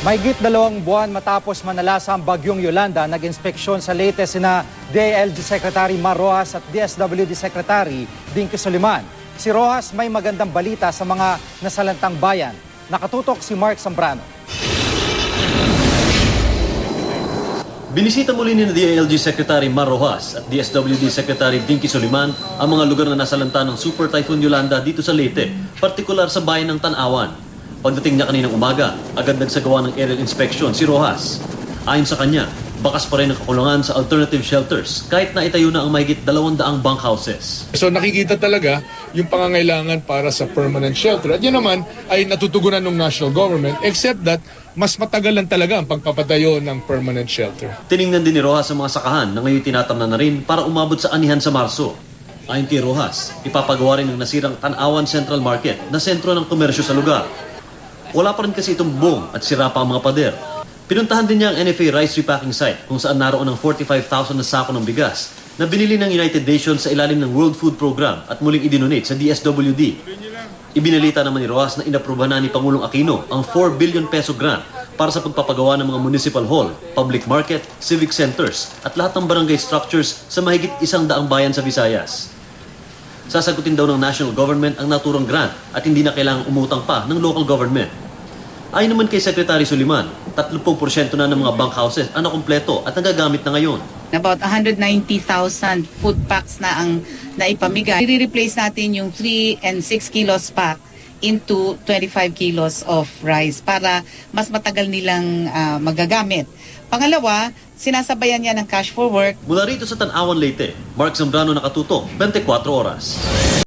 Mahigit dalawang buwan matapos manalasa ang bagyong Yolanda, nag-inspeksyon sa latest sina DILG Secretary Mar Rojas at DSWD Secretary Dinky Soliman. Si Rojas may magandang balita sa mga nasalantang bayan. Nakatutok si Mark Zambrano. Binisita muli ni DILG Secretary Mar Rojas at DSWD Secretary Dinky Soliman ang mga lugar na nasalanta ng Super Typhoon Yolanda dito sa Leyte, partikular sa bayan ng Tanawan. Pagdating niya kaninang umaga, agad nagsagawa ng aerial inspection si Rojas. Ayon sa kanya, bakas pa rin ang kakulungan sa alternative shelters kahit na itayo na ang mahigit 200 bunkhouses. So nakikita talaga yung pangangailangan para sa permanent shelter. At yan naman ay natutugunan ng national government except that mas matagal lang talaga ang pagpapatayo ng permanent shelter. Tiningnan din ni Rojas ang mga sakahan na ngayon tinatamnan na rin para umabot sa anihan sa Marso. Ayon kay Rojas, ipapagawa rin ng nasirang Tanawan Central Market na sentro ng komersyo sa lugar. Wala pa rin kasi itong buong at sira pa ang mga pader. Pinuntahan din niya ang NFA Rice Repacking Site kung saan naroon ang 45,000 na sako ng bigas na binili ng United Nations sa ilalim ng World Food Program at muling idinonate sa DSWD. Ibinalita naman ni Rojas na inaprubahan na ni Pangulong Aquino ang 4 billion peso grant para sa pagpapagawa ng mga municipal hall, public market, civic centers at lahat ng barangay structures sa mahigit isang daang bayan sa Visayas. Sasagutin daw ng national government ang naturang grant at hindi na kailangang umutang pa ng local government. Ayon naman kay Secretary Suliman, 30% na ng mga bunkhouses ang nakumpleto at nagagamit na ngayon. About 190,000 food packs na ang naipamigay. I-replace natin yung 3 and 6 kilos pack into 25 kilos of rice para mas matagal nilang ah, magagamit. Pangalawa, sinasabayan niya ng cash for work Mula rito sa Tanawan Leyte, Mark Zambrano nakatutok, 24 oras.